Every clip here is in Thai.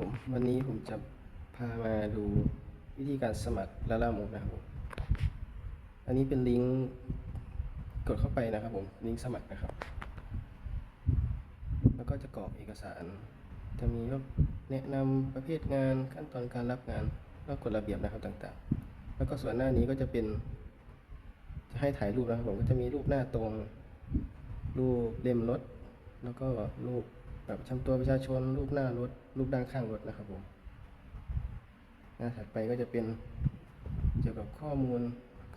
ผม วันนี้ผมจะพามาดูวิธีการสมัครลาล่ามูนะครับผมอันนี้เป็นลิงก์กดเข้าไปนะครับผมลิงก์สมัครนะครับ แล้วก็จะกรอกเอกสาร จะมีว่าแนะนำประเภทงานขั้นตอนการรับงานแล้วกฎระเบียบนะครับต่างๆ แล้วก็ส่วนหน้านี้ก็จะเป็น จะให้ถ่ายรูปนะครับผมก็จะมีรูปหน้าตรง รูปเล่มรถแล้วก็รูปแบบประจำตัวประชาชนรูปหน้ารถ รูปด้านข้างรถนะครับผมหน้าถัดไปก็จะเป็นเกี่ยวกับข้อมูล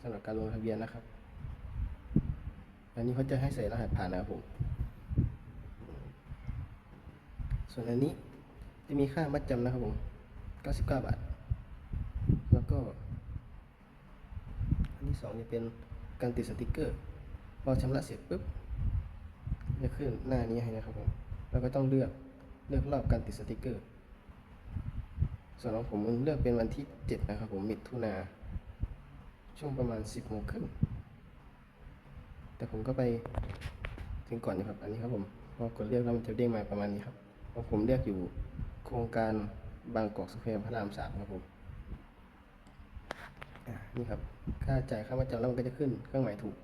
สำหรับการลงทะเบียนนะครับ อันนี้เขาจะให้ใส่รหัสผ่านนะครับผม ส่วนอันนี้จะมีค่ามัดจำนะครับผม 99 บาท แล้วก็ อันที่สองจะเป็นการติดสติกเกอร์ พอชำระเสร็จปุ๊บจะขึ้นหน้านี้ให้นะครับผม แล้วก็ต้องเลือก เลือกรอบการติดสติกเกอร์ ส่วนของผมเลือกเป็นวันที่ 7 นะครับผมมิถุนาช่วงประมาณ 10โมงครึ่งแต่ผมก็ไปถึงก่อนนะครับ อันนี้ครับผมพอกดเลือกแล้วมันจะเด้งมาประมาณนี้ครับเพราะผมเลือกอยู่โครงการบางกอกสแควร์พระรามสามครับผมอะนี่ครับ ค่าจ่ายค่ามาจำแล้วมันก็จะขึ้นเครื่องหมายถูก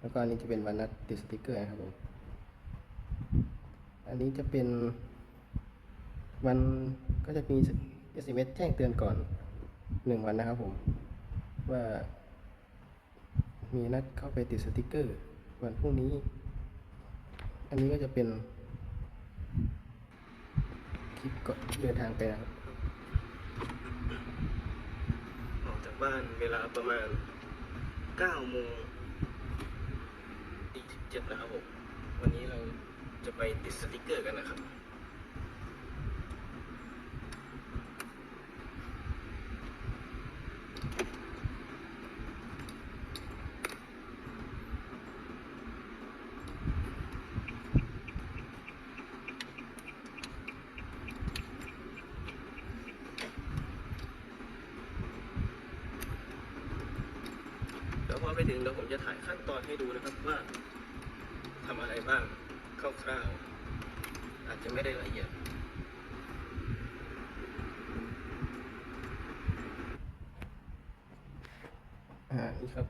แล้วก็อันนี้จะเป็นวันนัดติดสติกเกอร์นะครับผม อันนี้จะเป็น วันก็จะมี SMS แจ้งเตือนก่อนหนึ่งวันนะครับผม ว่า มีนัดเข้าไปติดสติกเกอร์ วันพรุ่งนี้ อันนี้ก็จะเป็น คลิปก่อนเดินทางไปนะครับออกจากบ้านเวลาประมาณ9โมง47นะครับผม วันนี้เราจะไปติดสติกเกอร์กันนะครับ เดี๋ยวพอไป ถึงเดี๋ยวผมจะถ่ายขั้นตอนให้ดูนะครับว่าทำอะไรบ้างคร่าวๆอาจจะไม่ได้ละเอียดอ่านี่ครับ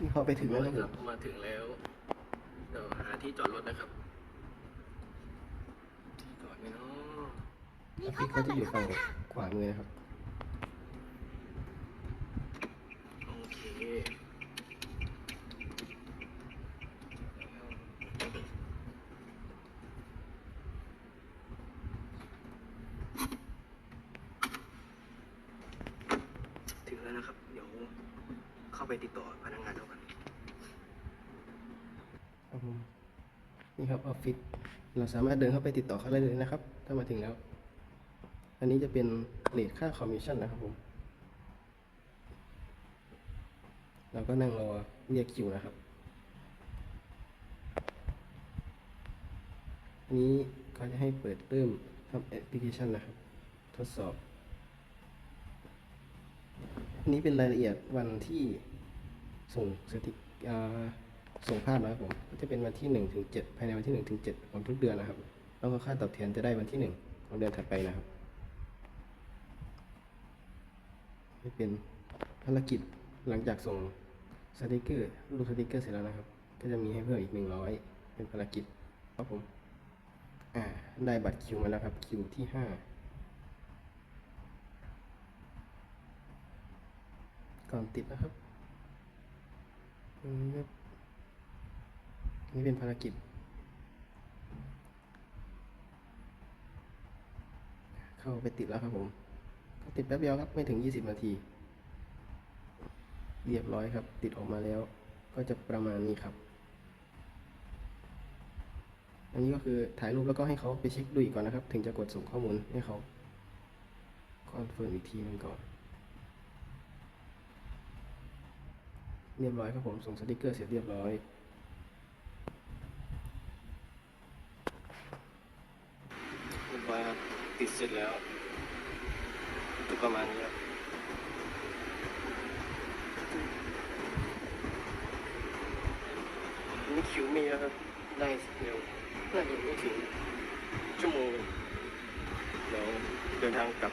นี่พอไปถึงแล้วนะครับมาถึงแล้วเดี๋ยวหาที่จอดรถนะครับที่จอดไหมเนาะออฟฟิศเขาจะอยู่ฝั่งขวามือนะครับ โอเค ถึงแล้ว นะครับ เดี๋ยวเข้าไปติดต่อพนักงานเขากันครับผมนี่ครับออฟฟิศเราสามารถเดินเข้าไปติดต่อเขาได้เลยนะครับ ถ้ามาถึงแล้ว อันนี้จะเป็นเลทค่าคอมมิชชั่นนะครับผมเราก็นั่งรอเรียกคิวนะครับอันนี้เขาจะให้เปิดเริ่มทำแอปพลิเคชันนะครับ ทดสอบ อันนี้เป็นรายละเอียดวันที่ส่งสติกส่งภาพนะครับผมก็จะเป็นวันที่หนึ่งถึงเจ็ดภายในวันที่หนึ่งถึงเจ็ดของทุกเดือนนะครับ แล้วก็ค่าตอบแทนจะได้วันที่หนึ่งของเดือนถัดไปนะครับนี่เป็นภารกิจหลังจากส่งสติกเกอร์รูปสติกเกอร์เสร็จแล้วนะครับ ก็จะมีให้เพิ่มอีกหนึ่งร้อยเป็นภารกิจครับผมอ่าได้บัตรคิวมาแล้วครับคิวที่ห้า ก่อนติดนะครับนี่เป็นภารกิจ เข้าไปติดแล้วครับผม ก็ติดแป๊บเดียวครับไม่ถึง 20 นาที เรียบร้อยครับ ติดออกมาแล้ว ก็จะประมาณนี้ครับ อันนี้ก็คือถ่ายรูปแล้วก็ให้เขาไปเช็คดูอีกก่อนนะครับ ถึงจะกดส่งข้อมูลให้เขาคอนเฟิร์มอีกทีหนึงก่อน เรียบร้อยครับผมส่งสติกเกอร์เสร็จเรียบร้อยเรียบร้อยครับติดเสร็จแล้วก็ประมาณนี้ครับนี่คิวมีแล้วครับได้เร็วน่าจะไม่ถึงชั่วโมงเดี๋ยวเดินทางกลับ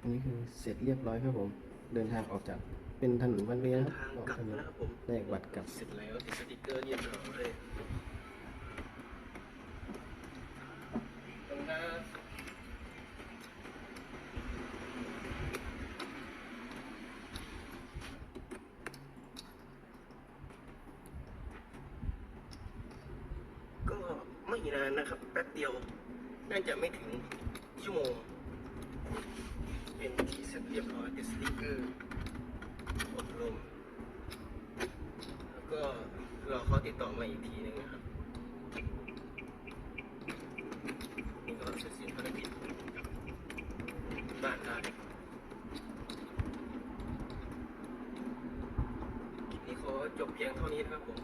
อันนี้คือเสร็จเรียบร้อยครับผม เดินทางออกจากเป็นถนนวันเวย์นะครับทางออกกลับถนนนะครับผมแลกบัตรกลับเสร็จแล้วติดสติกเกอร์เรียบร้อยตรงหน้าก็ไม่นานนะครับแป๊บเดียว น่าจะไม่ถึงชั่วโมง เป็นที่เสร็จเรียบร้อยติดสติกเกอร์อบรมแล้วก็รอเขาติดต่อมาอีกทีหนึงนะครับนี่ก็เสร็จสิ้นภารกิจบ้านได้คลิปนี้ขอจบเพียงเท่านี้นะครับผม